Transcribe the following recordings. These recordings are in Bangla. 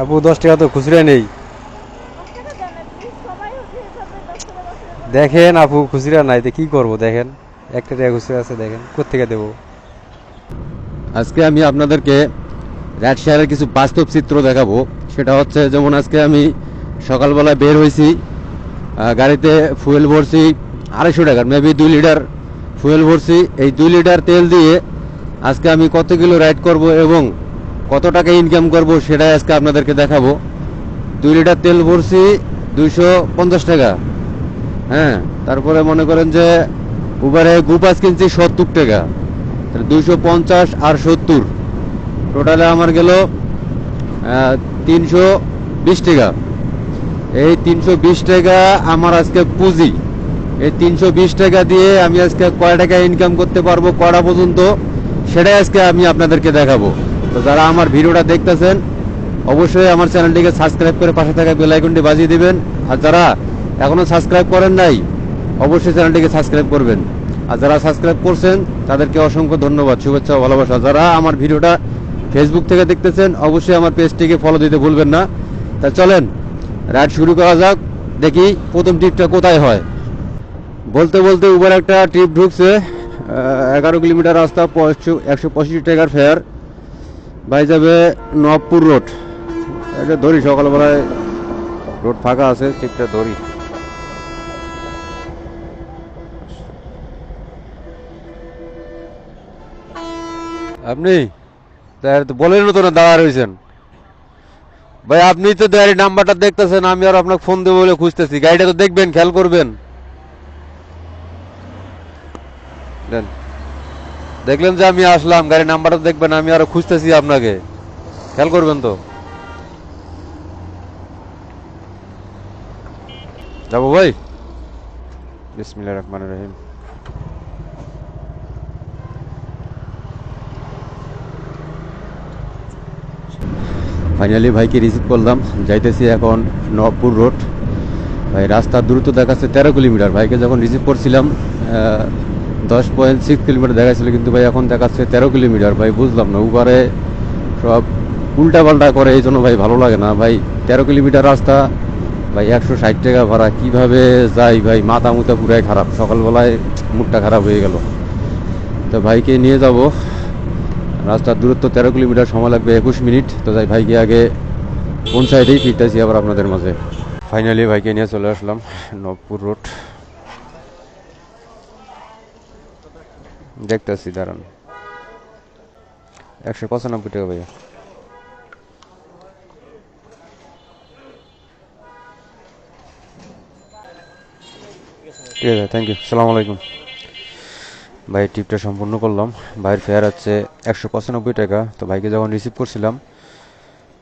আপু, দশ টাকা তো খুচরা নেই। দেখেন আপু, খুচরা নাই তো কি করব, দেখেন। একটা টাকা খুচরা আছে, দেখেন। কোথেকে দেবো? আজকে আমি আপনাদেরকে রাজশাহের কিছু বাস্তব চিত্র দেখাবো। সেটা হচ্ছে, যেমন আজকে আমি সকালবেলা বের হয়েছি গাড়িতে ফুয়েল ভরছি, আড়াইশো টাকার মেবি দুই লিটার ফুয়েল ভরছি। এই দুই লিটার তেল দিয়ে আজকে আমি কত কিলো রাইড করব এবং কত টাকা ইনকাম করব সেটাই আজকে আপনাদেরকে দেখাবো। দুই লিটার তেল ভরছি দুইশো পঞ্চাশ টাকা। হ্যাঁ তারপরে মনে করেন যে উবারে গুপাস কিনছি সত্তর টাকা। দুইশো পঞ্চাশ আর সত্তর। টোটালে আমার গেল তিনশো বিশ টাকা। এই তিনশো বিশ টাকা আমার আজকে পুঁজি। এই তিনশো বিশ টাকা দিয়ে আমি আজকে কয় টাকা ইনকাম করতে পারব কয়টা পর্যন্ত, সেটাই আজকে আমি আপনাদেরকে দেখাবো। তো যারা আমার ভিডিওটা দেখতেছেন, অবশ্যই আমার চ্যানেলটিকে সাবস্ক্রাইব করে পাশে থাকা বেল আইকনটি বাজিয়ে দিবেন। আর যারা এখনও সাবস্ক্রাইব করেন নাই, অবশ্যই চ্যানেলটিকে সাবস্ক্রাইব করবেন। আর যারা সাবস্ক্রাইব করছেন, তাদেরকে অসংখ্য ধন্যবাদ, শুভেচ্ছা ভালোবাসা। যারা আমার ভিডিওটা ফেসবুক থেকে দেখতেছেন, অবশ্যই আমার পেজটিকে ফলো দিতে ভুলবেন না। তা চলেন রাইড শুরু করা যাক। দেখি প্রথম ট্রিপটা কোথায় হয়। বলতে বলতে উবার একটা ট্রিপ ঢুকছে এগারো কিলোমিটার রাস্তা একশো পঁয়ষট্টি টাকার ফেয়ার ভাই যাবে নবপুর রোড। এটা ধরি সকালবেলায় রোড ফাঁকা আছে, ঠিকটা ধরি আপনি বলেন তো না দাঁড়া রয়েছেন। ভাই, আপনি তো গাড়ির নাম্বারটা দেখতেছেন, আমি আর আপনাকে ফোন দেবো বলে খুঁজতেছি। গাড়িটা তো দেখবেন, খেয়াল করবেন। দেন। দেখলেন যে আমি আসলাম, গাড়ির নাম্বারটা দেখবেন, আমি আরও খুঁজতেছি আপনাকে। খেয়াল করবেন তো। যাব ভাই? বিসমিল্লাহির রহমানির রহিম। ফাইনালি ভাইকে রিসিভ করলাম? যাইতেছি এখন নবপুর রোড ভাই রাস্তার দূরত্ব দেখাচ্ছে তেরো কিলোমিটার। ভাইকে যখন রিসিভ করছিলাম দশ পয়েন্ট সিক্স কিলোমিটার দেখাচ্ছিল কিন্তু ভাই এখন দেখাচ্ছে তেরো কিলোমিটার ভাই বুঝলাম না উপারে সব উল্টা পাল্টা করে, এই জন্য ভাই ভালো লাগে না। ভাই তেরো কিলোমিটার রাস্তা, ভাই একশো ষাট টাকা ভাড়া, কীভাবে যাই ভাই? মাথা মুথা পুরাই খারাপ। সকালবেলায় মুখটা খারাপ হয়ে গেল। তো ভাইকে নিয়ে যাব। রাস্তার দূরত্ব তেরো কিলোমিটার সময় লাগবে একুশ মিনিট। তো যাই, ভাইকে আগে কোন সাইডেই ফিরতেছি আবার আপনাদের মাঝে। ফাইনালি ভাইকে নিয়ে চলে আসলাম, নবপুর রোড দেখতেছি, দাঁড়ান। একশো পঁচানব্বই টাকা ভাইয়া। ঠিক আছে থ্যাংক ইউ সালাম আলাইকুম। ভাই ট্রিপটা সম্পূর্ণ করলাম। ভাইয়ের ফেয়ার হচ্ছে একশো পঁচানব্বই টাকা। তো ভাইকে যখন রিসিভ করছিলাম,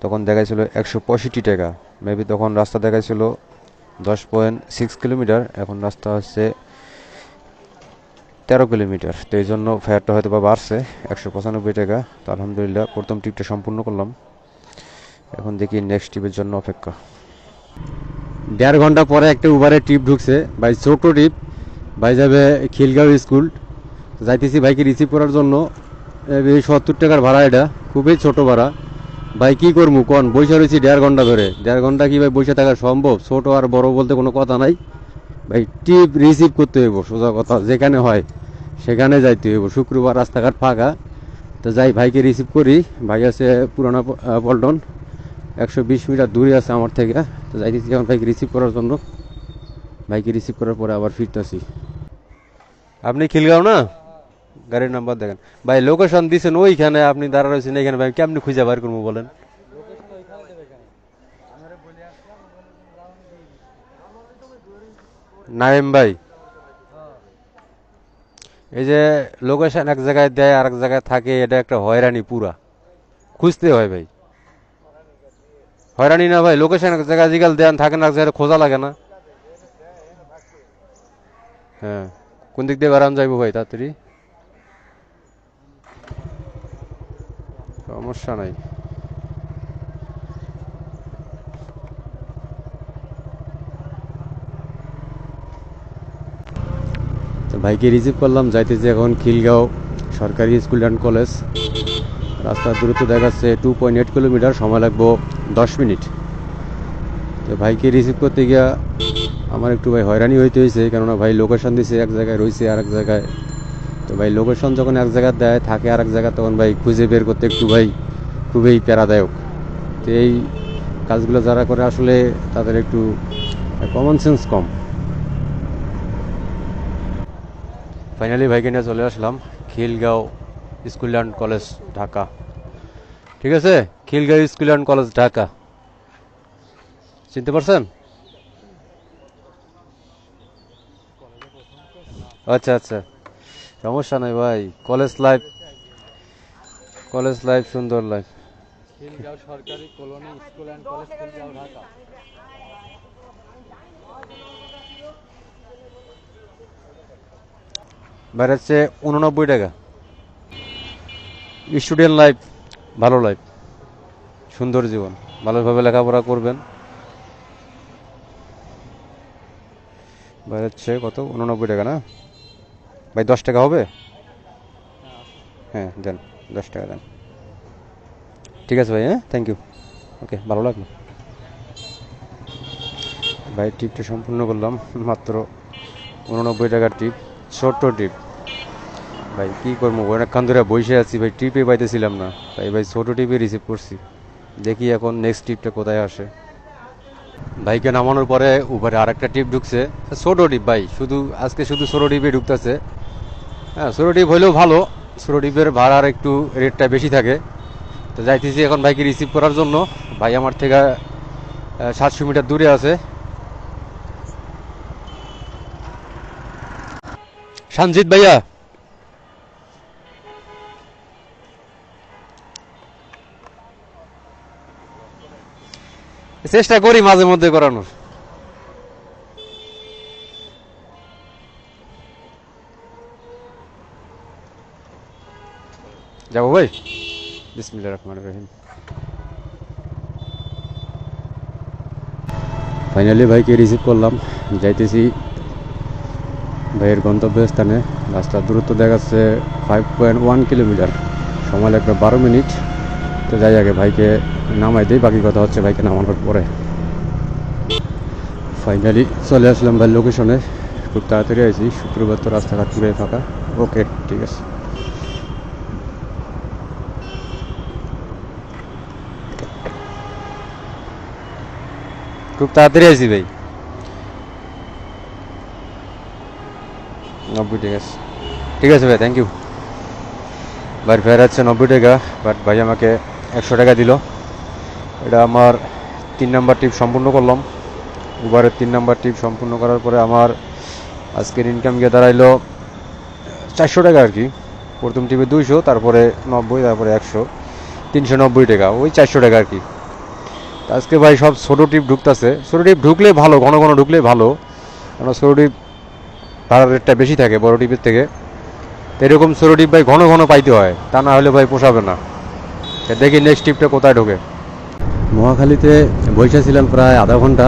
তখন দেখাইছিল একশো পঁয়ষট্টি টাকা। মেবি তখন রাস্তা দেখাইছিল দশ পয়েন্ট সিক্স কিলোমিটার এখন রাস্তা হচ্ছে তেরো কিলোমিটার। তো এই জন্য ফেয়ারটা হয়তো বা বাড়ছে, একশো পঁচানব্বই টাকা। তো আলহামদুলিল্লাহ, প্রথম ট্রিপটা সম্পূর্ণ করলাম। এখন দেখি নেক্সট ট্রিপের জন্য অপেক্ষা। দেড় ঘণ্টা পরে একটা উবারের ট্রিপ ঢুকছে। ভাই, ছোট ট্রিপ ভাই যাবে খিলগাঁও স্কুল যাইতেছি ভাইকে রিসিভ করার জন্য। সত্তর টাকার ভাড়া এটা। খুবই ছোট ভাড়া। ভাই, কি করব? কন? বসে রয়েছি দেড় ঘণ্টা ধরে। দেড় ঘণ্টা কি ভাই বসে থাকা সম্ভব? ছোট আর বড় বলতে কোনো কথা নাই। ভাই টিপ রিসিভ করতে হইব, সোজা কথা, যেখানে হয় সেখানে যাইতে হইব। শুক্রবার রাস্তাঘাট ফাঁকা, তো যাই ভাইকে রিসিভ করি। ভাই আছে পুরানা পল্টন, একশো বিশ মিটার দূরে আছে আমার থেকে, তো যাইতেছি এখন ভাইকে রিসিভ করার জন্য। ভাইকে রিসিভ করার পরে আবার ফিরতেছি। আপনি খিলগাঁও না? গাড়ির নাম্বার দেখেন। ভাই লোকেশন দিছেন ওইখানে, আপনি দাঁড়া রয়েছেন এখানে ভাই, কেমনি খুঁজে বার করব বলেন? নাইম ভাই। এই যে লোকেশন এক জায়গায় দেয় আর এক জায়গায় থাকে, এটা একটা হয়রানি পুরা। খুঁজতে হয় ভাই। হয়রানি না ভাই লোকেশন এক জায়গায় জিগাল দেন, থাকে না, এক জায়গায় খোঁজা লাগে না। হ্যাঁ কোন দিক দিয়ে বেড়ান যাইবো ভাই, তাড়াতাড়ি? সমস্যা নাই। ভাইকে রিসিভ করলাম, যাইতেছি এখন খিলগাঁও সরকারি স্কুল অ্যান্ড কলেজ। রাস্তার দূরত্ব দেখাচ্ছে টু পয়েন্ট এইট কিলোমিটার সময় লাগবো দশ মিনিট। তো ভাইকে রিসিভ করতে গিয়া আমার একটু ভাই হয়রানি হইতে হয়েছে কেননা ভাই লোকেশন দিছে, এক জায়গায় রয়েছে আর এক জায়গায়। তো ভাই লোকেশন যখন এক জায়গায় দেয়, থাকে আর এক জায়গায়, তখন ভাই খুঁজে বের করতে একটু ভাই খুবই প্যারাদায়ক। তো এই কাজগুলো যারা করে আসলে তাদের একটু কমন সেন্স কম। ফাইনালি ভাইকে নিয়ে চলে আসলাম Khilgaon school and college, Dhaka. ঠিক আছে? Khilgaon school and college, Dhaka. চিনতে পারছেন? আচ্ছা আচ্ছা। সমস্যা নাই ভাই। কলেজ লাইফ কলেজ লাইফ সুন্দর লাইফ খিলগাঁও সরকারি colony, school and college, Khilgaon, Dhaka. বেড়াচ্ছে উননব্বই টাকা। স্টুডেন্ট লাইফ, ভালো লাইফ। সুন্দর জীবন। ভালোভাবে লেখাপড়া করবেন। বেড়াচ্ছে কত? উননব্বই টাকা না? ভাই, দশ টাকা হবে? হ্যাঁ দেন, দশ টাকা দেন। ঠিক আছে ভাই হ্যাঁ? থ্যাংক ইউ ওকে ভালো লাগল। ভাই টিপটা সম্পূর্ণ করলাম। মাত্র উননব্বই টাকার টিপ ছোট্ট টিপ ভাই, কি করব? অনেকক্ষণ ধরে বসে আছি। ভাই টিপে পাইতেছিলাম না। তাই ভাই ছোট টিপে রিসিভ করছি। দেখি এখন নেক্সট টিপটা কোথায় আসে। ভাইকে নামানোর পরে উপরে আরেকটা টিপ ঢুকছে। ছোট টিপ ভাই, শুধু আজকে শুধু ছোট টিপে ঢুকতেছে। হ্যাঁ ছোট টিপ হলেও ভালো। ছোট টিপের ভাড়ার একটু রেটটা বেশি থাকে। তো যাইতেছি এখন ভাইকে রিসিভ করার জন্য। ভাই আমার থেকে সাতশো মিটার দূরে আছে। সঞ্জিত ভাইয়া। চেষ্টা করি মাঝে মধ্যে করানোর। যাব ভাই? বিসমিল্লাহ রহমান রহিম। ফাইনালি ভাইকে রিসিভ করলাম। যাইতেছি ভাইয়ের গন্তব্যস্থানে রাস্তার দূরত্ব দেখাচ্ছে ফাইভ পয়েন্ট ওয়ান কিলোমিটার সময় লাগবে বারো মিনিট। তো যাই, আগে ভাইকে নামাই দিই, বাকি কথা হচ্ছে ভাইকে নামানোর পরে। ফাইনালি চলে আসলাম ভাই লোকেশনে খুব তাড়াতাড়ি আইছি, শুক্রবার তো রাস্তাঘাট পুরে ফাঁকা। ওকে ঠিক আছে। খুব তাড়াতাড়ি আইছি ভাই। নব্বই আছে ঠিক আছে ভাই থ্যাংক ইউ ভাইয়ের ফেয়ার আছে নব্বই টাকা বাট ভাই আমাকে একশো টাকা দিল। এটা আমার তিন নাম্বার টিপ সম্পূর্ণ করলাম। উবারের তিন নাম্বার টিপ সম্পূর্ণ করার পরে আমার আজকের ইনকাম গিয়ে দাঁড়াইলো চারশো টাকা আর কি। প্রথম টিপে দুইশো, তারপরে নব্বই, তারপরে একশো, তিনশো নব্বই টাকা, ওই চারশো টাকা আর কি। আজকে ভাই সব ছোটো টিপ ঢুকতেছে। ছোটো টিপ ঢুকলে ভালো, ঘন ঘন ঢুকলে ভালো। কারণ ছোটো টিপ ভাড়ার রেটটা বেশি থাকে বড় টিপের থেকে। এরকম ছোটো টিপ ভাই ঘন ঘন পাইতে হয়, তা না হলে ভাই পোষাবে না। দেখি নেক্সট টিপটা কোথায় ঢোকে। মহাখালীতে বৈশা ছিলাম প্রায় আধা ঘণ্টা,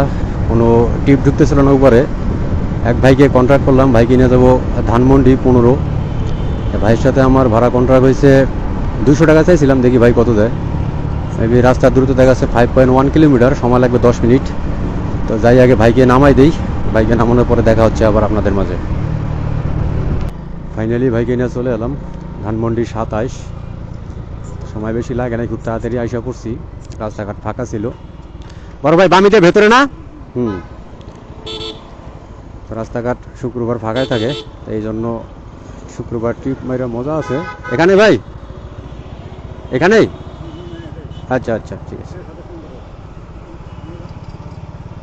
কোনো টিপ ঢুকতেছিল না উপরে। এক ভাইকে কন্ট্রাক্ট করলাম, ভাইকে নিয়ে যাব ধানমন্ডি পনেরো। ভাইয়ের সাথে আমার ভাড়া কন্ট্রাক্ট হয়েছে দুশো টাকা চাইছিলাম, দেখি ভাই কত দেয়। মেবি রাস্তার দ্রুত দেখা যাচ্ছে ফাইভ পয়েন্ট ওয়ান কিলোমিটার সময় লাগবে দশ মিনিট। তো যাই আগে ভাইকে নামাই দিই। ভাইকে নামানোর পরে দেখা হচ্ছে আবার আপনাদের মাঝে। ফাইনালি ভাইকে নিয়ে চলে এলাম, ধানমন্ডি সাতাইশ। সময় বেশি লাগে না, খুব তাড়াতাড়ি আইসা পড়ছি, রাস্তাঘাট ফাঁকা ছিল। বড় ভাই, বামিতে ভেতরে না? হুম। রাস্তাঘাট শুক্রবার ফাঁকাই থাকে এই জন্য শুক্রবার ট্রিপ মাইরা মজা আছে। এখানে ভাই? এখানেই? আচ্ছা আচ্ছা ঠিক আছে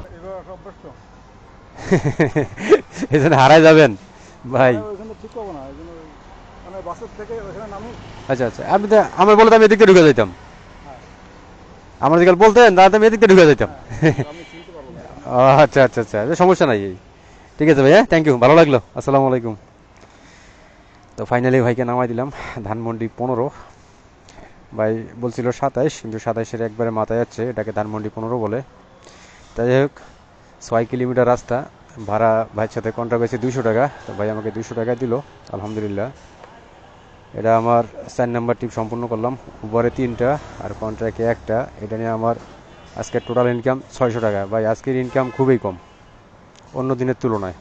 এই জন্য হারাই যাবেন ভাই ওইখানে ঠিক পাবো না ওই জন্য মানে বাসের থেকে যাবেন ভাই। আচ্ছা আচ্ছা। আপনি তো আমার বলতে আমি এদিক ঢুকে যাইতাম। আমার দিকে বলতেন তাহলে আমি এদিক ঢুকে আচ্ছা আচ্ছা আচ্ছা। সমস্যা নাই ঠিক আছে ভাইয়া থ্যাংক ইউ ভালো লাগল। আসসালামু আলাইকুম। তো ফাইনালি ভাইকে নামাই দিলাম ধানমন্ডি পনেরো। ভাই বলছিল সাতাইশ কিন্তু সাতাইশের একবারে মাথায় যাচ্ছে এটাকে ধানমন্ডি পনেরো বলে। তাই হোক ছয় কিলোমিটার রাস্তা। ভাড়া ভাইয়ের সাথে কন্ট্রাক্ট হয়েছে দুইশো টাকা, তো ভাই আমাকে দুইশো টাকা দিল, আলহামদুলিল্লাহ। এটা আমার চার নাম্বার টিপ সম্পূর্ণ করলাম, উপরে তিনটা আর কন্ট্রাক্টে একটা। এটা নিয়ে আমার আজকের টোটাল ইনকাম ছয়শো টাকা। ভাই, আজকের ইনকাম খুবই কম, অন্য দিনের তুলনায়।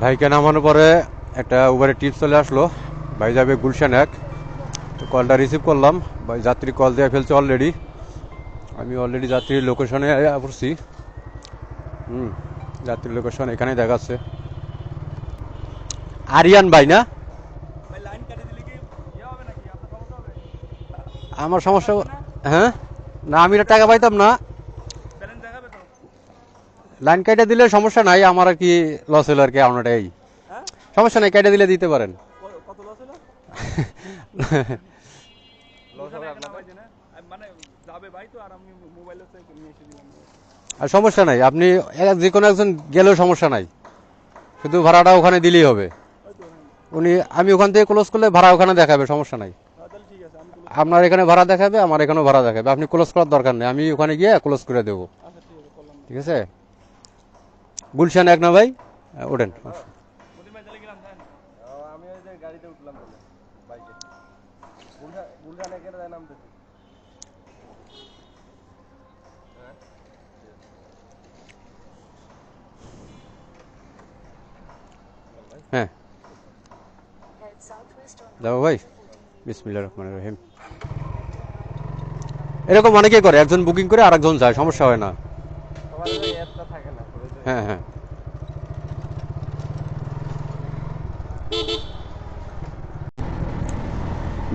ভাইকে নামানোর পরে একটা উবারের টিপস চলে আসলো। ভাই যাবে গুলশান এক। তো কলটা রিসিভ করলাম। ভাই, যাত্রী কল দেওয়া ফেলছে অলরেডি আমি অলরেডি যাত্রীর লোকেশনে পড়ছি। হুম। যাত্রীর লোকেশন এখানেই দেখাচ্ছে। আরিয়ান ভাই না? আমার সমস্যা হ্যাঁ? না আমি টাকা পাইতাম না। লাইন কেটে দিলে সমস্যা নাই আমার আর কি লস হলো আর কি আপনারটাই। সমস্যা নাই কেটে দিলে দিতে পারেন। মানে যাবে ভাই তো আর আমি মোবাইল হচ্ছে নিয়ে এসে দিলাম আর সমস্যা নাই। আপনি যে কোনো একজন গেলেও সমস্যা নাই। শুধু ভাড়াটা ওখানে দিলেই হবে। উনি আমি ওখান থেকে ক্লোজ করলে ভাড়া ওখানে দেখাবে, সমস্যা নাই। আপনার এখানে ভাড়া দেখাবে, আমার এখানেও ভাড়া দেখাবে। আপনি ক্লোজ করার দরকার নেই। আমি ওখানে গিয়ে ক্লোজ করে দেবো। ঠিক আছে? গুলশান এক না ভাই? ওঠেন মোদি ভাই তাহলে গেলাম তাই আমি ওই যে গাড়িতে উঠলাম বলে বাইকে বুলশান বুলশানে কেটে যায় নামতেছি হ্যাঁ যাব ভাই। বিসমিল্লা রহমান রহিম। এরকম অনেকেই করে, একজন বুকিং করে আরেকজন যায়, সমস্যা হয় না। হ্যাঁ হ্যাঁ।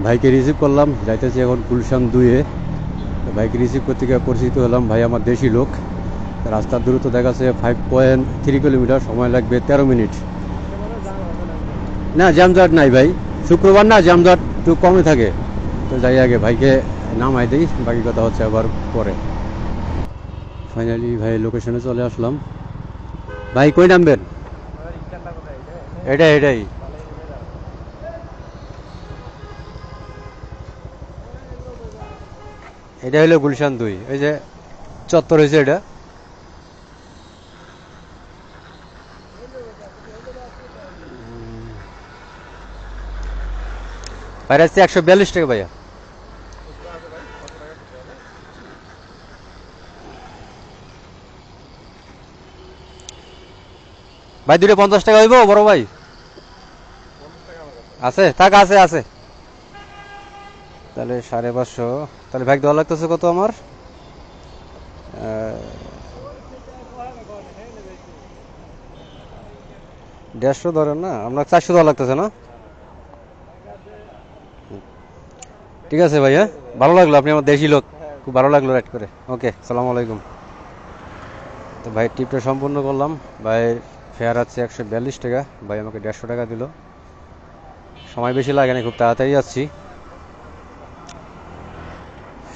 ভাইকে রিসিভ করলাম, যাইতেছি এখন গুলশান দুয়ে ভাইকে রিসিভ করতে গিয়ে পরিচিত হলাম, ভাই আমার দেশি লোক। রাস্তার দূরত্ব দেখাচ্ছে ফাইভ পয়েন্ট থ্রি কিলোমিটার সময় লাগবে তেরো মিনিট। না জ্যামজট নাই ভাই। শুক্রবার না জ্যামজট একটু কমে থাকে। তো যাই আগে ভাইকে নামাই দিই, বাকি কথা হচ্ছে আবার পরে। ফাইনালি ভাই লোকেশনে চলে আসলাম। ভাই কই নামবেন? এটাই এটাই। এটা হলো গুলশান দুই ওই যে চত্বর হয়েছে এটা। বাইরে আসছে একশো বিয়াল্লিশ টাকা ভাইয়া। ভাই দুটো পঞ্চাশ টাকা হইব, বড় ভাই? আছে? থাক, আছে আছে। তাহলে সাড়ে পাঁচশো। তাহলে ভাই, দেওয়া লাগতেছে কত আমার? দেড়শো ধরেন না? আপনার চারশো দেওয়া লাগতেছে না? ঠিক আছে ভাই হ্যাঁ ভালো লাগল, আপনি আমার দেশি লোক। খুব ভালো লাগল রাইড করে। ওকে সালাম আলাইকুম। তো ভাই ট্রিপটা সম্পূর্ণ করলাম। ভাই ফেয়ার আছে একশো বিয়াল্লিশ টাকা। ভাই আমাকে দেড়শো টাকা দিল। সময় বেশি লাগে না, খুব তাড়াতাড়ি যাচ্ছি।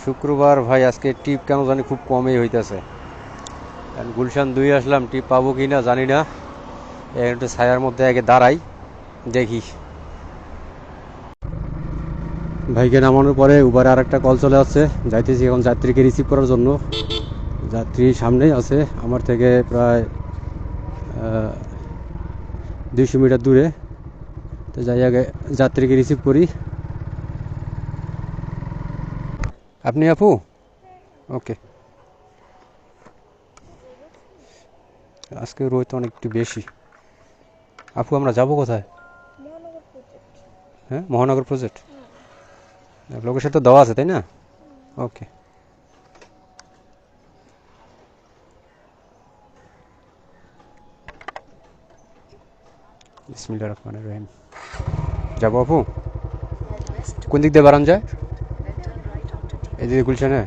শুক্রবার ভাই, আজকে টিপ কেন জানি খুব কমই হইতেছে। গুলশান দুই আসলাম টিপ পাবো কি না জানি না। একটু ছায়ার মধ্যে আগে দাঁড়াই, দেখি। ভাইকে নামানোর পরে উবারে আর একটা কল চলে আসছে। যাইতেছি এখন যাত্রীকে রিসিভ করার জন্য। যাত্রী সামনেই আছে। আমার থেকে প্রায় দুইশো মিটার দূরে। তো যাই আগে যাত্রীকে রিসিভ করি। আপনি আপু? ওকে আজকে রোদ অনেক একটু বেশি। আপু আমরা যাব কোথায়? হ্যাঁ মহানগর প্রজেক্ট লোকেশন তো দেওয়া আছে, তাই না? ওকে। যাব আপু? কোন দিক দিয়ে বাড়ান যায় এদিকে গুলশানে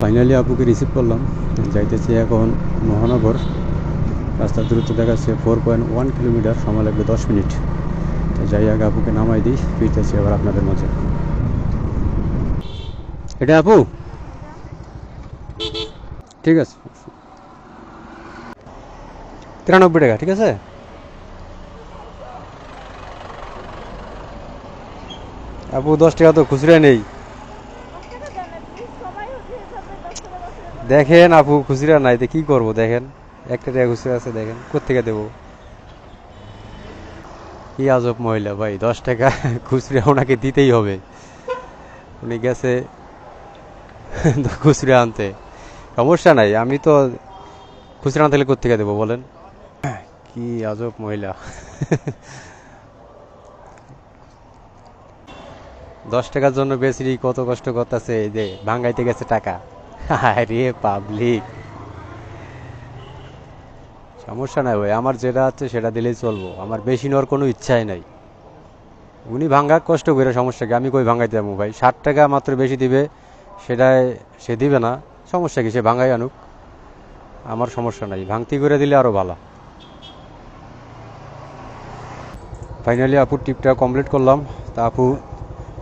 ফাইনালি আপুকে রিসিভ করলাম। যাইতেছি এখন মহানগর। রাস্তার দূরত্ব দেখাচ্ছে ফোর পয়েন্ট ওয়ান কিলোমিটার সময় লাগবে দশ মিনিট। তো যাই আগে আপুকে নামাই দিই, ফিরতেছি আবার আপনাদের মাঝে। এটা আপু? ঠিক আছে। তিরানব্বই টাকা, ঠিক আছে? আপু, দশ টাকা তো খুচরা নেই। দেখেন আপু, খুচরা নাই, তো কি করব, দেখেন? একটা টাকা খুচরা আছে, দেখেন। কোথেকে দেবো? কি আজব মহিলা, ভাই। দশ টাকা খুচরা ওনাকে দিতেই হবে। উনি গেছে খুচরা আনতে। সমস্যা নাই, আমি তো খুচরা আনতে হলে কোথেকে দেবো, বলেন? কি আজব মহিলা। দশ টাকার জন্য বেশি কত কষ্ট করতেছে, এই যে ভাঙ্গাইতে গেছে টাকা। আরে পাবলিক। সমস্যা নাই ভাই, আমার যেটা আছে সেটা দিলেই চলবো। আমার বেশি নেওয়ার কোনো ইচ্ছাই নাই। উনি ভাঙ্গা কষ্ট করে সমস্যা কি আমি কই ভাঙ্গাইতে যাব ভাই? ষাট টাকা মাত্র বেশি দিবে, সেটাই সে দিবে না। সমস্যা কি, সে ভাঙ্গাই আনুক। আমার সমস্যা নাই, ভাঙতি করে দিলে আরও ভালো। ফাইনালি আপুর টিপটা কমপ্লিট করলাম। তা আপু,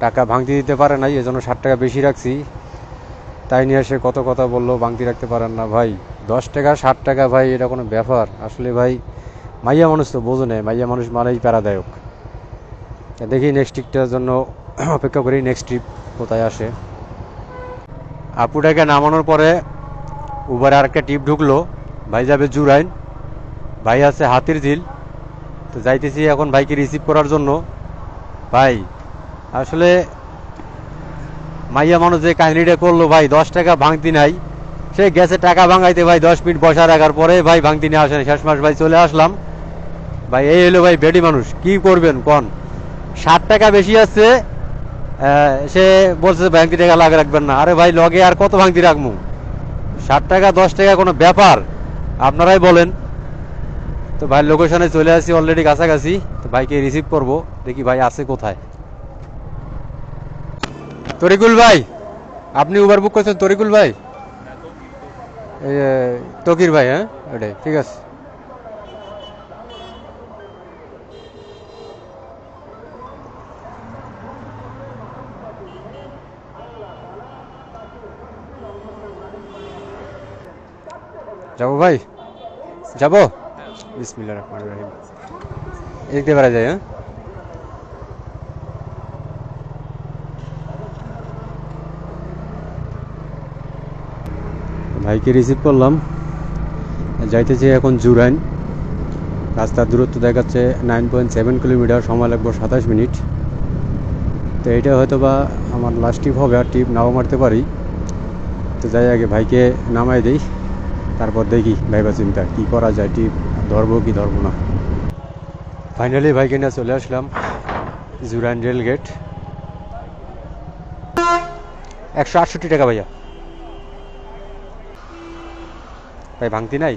টাকা ভাঙতি দিতে পারে নাই, এজন্য ষাট টাকা বেশি রাখছি। তাই নিয়ে সে কত কথা বলল, ভাঙতি রাখতে পারেন না ভাই। দশ টাকা, ষাট টাকা ভাই, এটা কোনো ব্যাপার। আসলে ভাই, মাইয়া মানুষ তো বোঝো নেই, মাইয়া মানুষ মানেই প্যারাদায়ক। দেখি নেক্সট ট্রিপটার জন্য অপেক্ষা করি নেক্সট ট্রিপ কোথায় আসে। আপুটাকে নামানোর পরে উবারে আরেকটা টিপ ঢুকলো, ভাই যাবে জুরাইন। ভাই আছে হাতির ঝিল। তো যাইতেছি এখন ভাইকে রিসিভ করার জন্য। ভাই, আসলে মাইয়া মানুষ যে কাহিনিটা করল, ভাই, দশ টাকা ভাঙতি নাই। সে গেছে, টাকা ভাঙাইতে। ভাই, দশ মিনিট বসা রাখার পরে ভাই ভাঙতি নিয়ে আসেন। শেষ মাস ভাই চলে আসলাম। ভাই, এই হলো ভাই বেডি মানুষ। কি করবেন, কন? ষাট টাকা বেশি আছে সে বলছে ভাঙতি টাকা লাগে রাখবেন না। আরে ভাই, লগে আর কত ভাঙতি রাখব? ষাট টাকা, দশ টাকা কোনো ব্যাপার? আপনারাই বলেন। তো ভাই লোকেশনে চলে আসি অলরেডি কাছাকাছি। তো ভাইকে রিসিভ করব। দেখি ভাই আছে কোথায়। তরিকুল ভাই, আপনি উবার বুক করছেন তরিকুল ভাই? তকির ভাই হ্যাঁ ওটাই ঠিক আছে যাব ভাই যাব বিসমিল্লাহ রহমান রহিম এদিক দিয়ে বেড়া যায় হ্যাঁ ভাইকে রিসিভ করলাম। যাইতেছি এখন জুরাইন। রাস্তার দূরত্ব দেখাচ্ছে নাইন পয়েন্ট সেভেন কিলোমিটার সময় লাগবে সাতাশ মিনিট। তো এটা হয়তো বা আমার লাস্ট ট্রিপ হবে, আর ট্রিপ নাও মারতে পারি। তো যাই আগে ভাইকে নামাই দিই, তারপর দেখি ভাইবা চিন্তা, কী করা যায় টিপ ধরবো কি ধরবো না। ফাইনালি ভাইকে নিয়ে চলে আসলাম জুরাইন রেল গেট একশো আটষট্টি টাকা ভাইয়া। ভাই ভাঙতি নাই?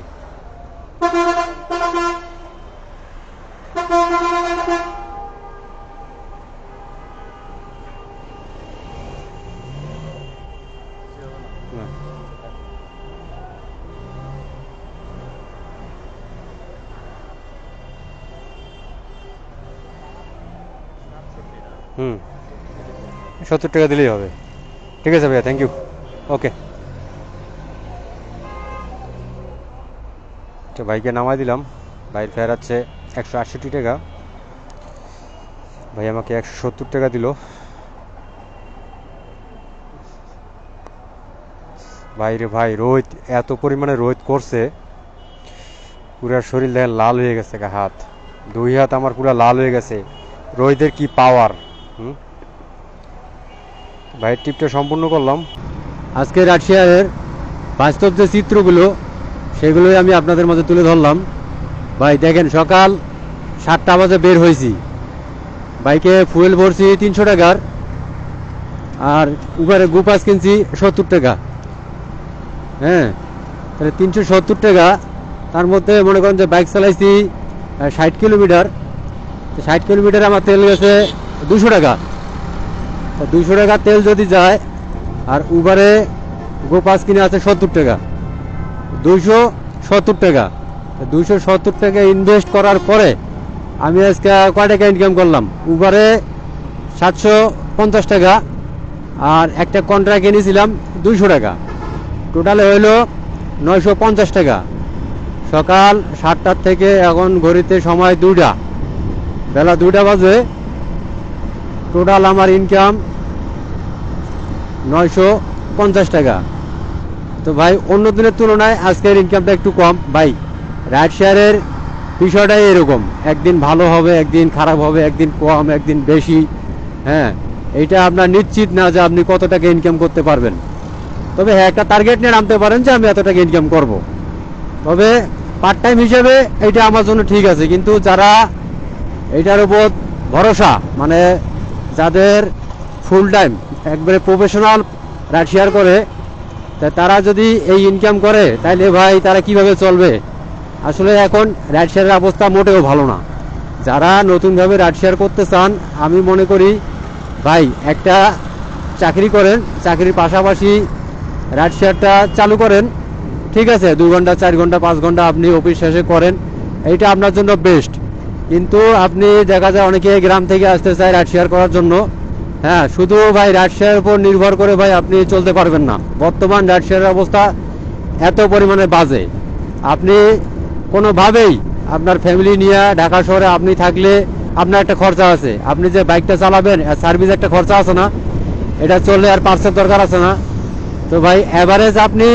সত্তর টাকা দিলেই হবে। ঠিক আছে ভাইয়া থ্যাংক ইউ ওকে তো ভাইকে নামাই দিলাম। ভাইয়ের ফেয়ার আছে একশো আটষট্টি টাকা। ভাই আমাকে একশো সত্তর টাকা দিল। ভাই রে ভাই, রোহিত এত পরিমাণে রোহিত করছে, পুরা শরীর দেখেন লাল হয়ে গেছে গা, হাত। দুই হাত আমার পুরা লাল হয়ে গেছে। রোহিতের কি পাওয়ার হুম? ভাইয়ের টিপটা সম্পূর্ণ করলাম। আজকে রাশিয়ার বাস্তব যে চিত্রগুলো সেগুলোই আমি আপনাদের মাঝে তুলে ধরলাম। ভাই, দেখেন, সকাল সাতটা বাজে বের হয়েছি। বাইকে ফুয়েল ভরছি তিনশো টাকার, আর উবারে গুপাস কিনছি সত্তর টাকা। হ্যাঁ তাহলে তিনশো সত্তর টাকা, তার মধ্যে মনে করেন যে বাইক চালাইছি ষাট কিলোমিটার। ষাট কিলোমিটার আমার তেল গেছে দুশো টাকা। দুশো টাকা তেল যদি যায়, আর উবারে গো পাস কিনে আছে সত্তর টাকা। দুইশো সত্তর টাকা। দুইশো সত্তর টাকা ইনভেস্ট করার পরে আমি আজকে কয় টাকা ইনকাম করলাম? উবারে সাতশো পঞ্চাশ টাকা আর একটা কন্ট্রাক্ট এনেছিলাম দুইশো টাকা। টোটালে হইল নয়শো পঞ্চাশ টাকা। সকাল সাতটার থেকে এখন ঘড়িতে সময় দুইটা। বেলা দুইটা বাজে। টোটাল আমার ইনকাম নয়শো পঞ্চাশ টাকা। তো ভাই, অন্য দিনের তুলনায় আজকের ইনকামটা একটু কম। ভাই রাইড শেয়ারের বিষয়টাই এরকম। একদিন ভালো হবে, একদিন খারাপ হবে, একদিন কম, একদিন বেশি। হ্যাঁ এইটা আপনার নিশ্চিত না যে আপনি কত টাকা ইনকাম করতে পারবেন। তবে হ্যাঁ একটা টার্গেট নিয়ে নামতে পারেন যে আমি এত টাকা ইনকাম করব। তবে পার্ট টাইম হিসেবে এটা আমার জন্য ঠিক আছে। কিন্তু যারা এটার উপর ভরসা মানে যাদের ফুল টাইম একবারে প্রফেশনাল রাইড শেয়ার করে তা তারা যদি এই ইনকাম করে, তাইলে ভাই তারা কীভাবে চলবে? আসলে এখন রাইড শেয়ারের অবস্থা মোটেও ভালো না। যারা নতুনভাবে রাইড শেয়ার করতে চান, আমি মনে করি, ভাই, একটা চাকরি করেন, চাকরির পাশাপাশি রাইড শেয়ারটা চালু করেন, ঠিক আছে, দু ঘণ্টা, চার ঘণ্টা, পাঁচ ঘণ্টা আপনি অফিস শেষে করেন, এইটা আপনার জন্য বেস্ট কিন্তু আপনি দেখা যায় অনেকে গ্রাম থেকে আসতে চায় রাইড শেয়ার করার জন্য। হ্যাঁ শুধু ভাই রাইড শেয়ারের উপর নির্ভর করে ভাই আপনি চলতে পারবেন না। বর্তমান রাইড শেয়ারের অবস্থা এত পরিমাণে বাজে। আপনি কোনোভাবেই আপনার ফ্যামিলি নিয়ে ঢাকা শহরে আপনি থাকলে আপনার একটা খরচা আছে। আপনি যে বাইকটা চালাবেন সার্ভিস একটা খরচা আছে না। এটা চললে আর পার্সের দরকার আছে না। তো ভাই অ্যাভারেজ আপনি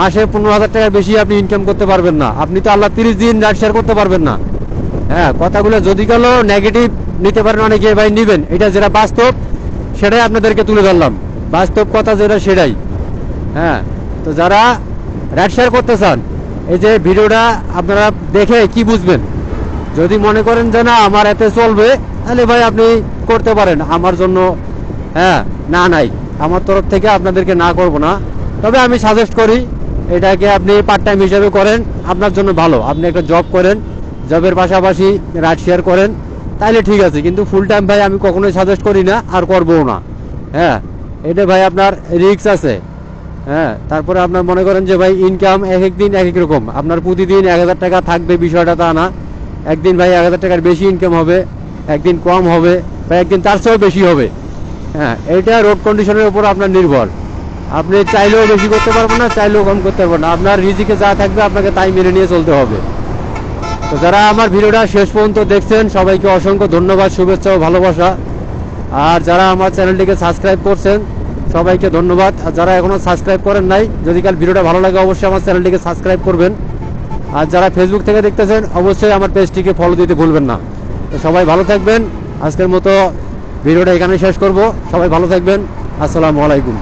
মাসে পনেরো হাজার টাকা বেশি আপনি ইনকাম করতে পারবেন না। আপনি তো আল্লাহ তিরিশ দিন রাইড শেয়ার করতে পারবেন না। হ্যাঁ কথাগুলো যদি গেল নেগেটিভ নিতে পারেন অনেকে, ভাই, নিবেন। এটা যেটা বাস্তব, সেটাই আপনাদেরকে তুলে ধরলাম। বাস্তব কথা যেটা, সেটাই। হ্যাঁ তো যারা রাইড শেয়ার করতে চান, এই যে ভিডিওটা আপনারা দেখে কি বুঝবেন? যদি মনে করেন যে, না, আমার এতে চলবে, তাহলে ভাই, আপনি করতে পারেন। আমার জন্য হ্যাঁ না, নাই। আমার তরফ থেকে আপনাদেরকে না করব না। তবে আমি সাজেস্ট করি, এটাকে আপনি পার্ট টাইম হিসেবে করেন। আপনার জন্য ভালো। আপনি একটা জব করেন জবের পাশাপাশি রাইড শেয়ার করেন। তাহলে ঠিক আছে, কিন্তু ফুল টাইম ভাই আমি কখনোই সাজেস্ট করি না, আর করবও না। হ্যাঁ এটা ভাই আপনার রিস্ক আছে। হ্যাঁ তারপরে আপনার মনে করেন যে ভাই ইনকাম এক এক দিন এক এক রকম। আপনার প্রতিদিন এক হাজার টাকা থাকবে, বিষয়টা তা না। একদিন ভাই এক হাজার টাকার বেশি ইনকাম হবে, একদিন কম হবে, বা একদিন তার চেয়েও বেশি হবে। হ্যাঁ এটা রোড কন্ডিশনের উপর আপনার নির্ভর। আপনি চাইলেও বেশি করতে পারবেন না, চাইলেও কম করতে পারবেন না। আপনার রিজিকে যা থাকবে আপনাকে তাই মেনে নিয়ে চলতে হবে। তো যারা আমার ভিডিওটা শেষ পর্যন্ত দেখছেন, সবাইকে অসংখ্য ধন্যবাদ, শুভেচ্ছা ও ভালোবাসা। আর যারা আমার চ্যানেলটিকে সাবস্ক্রাইব করছেন, সবাইকে ধন্যবাদ। আর যারা এখনও সাবস্ক্রাইব করেন নাই, যদি কাল ভিডিওটা ভালো লাগে, অবশ্যই আমার চ্যানেলটিকে সাবস্ক্রাইব করবেন। আর যারা ফেসবুক থেকে দেখতেছেন, অবশ্যই আমার পেজটিকে ফলো দিতে ভুলবেন না। তো সবাই ভালো থাকবেন। আজকের মতো ভিডিওটা এখানে শেষ করব। সবাই ভালো থাকবেন। আসসালামু আলাইকুম।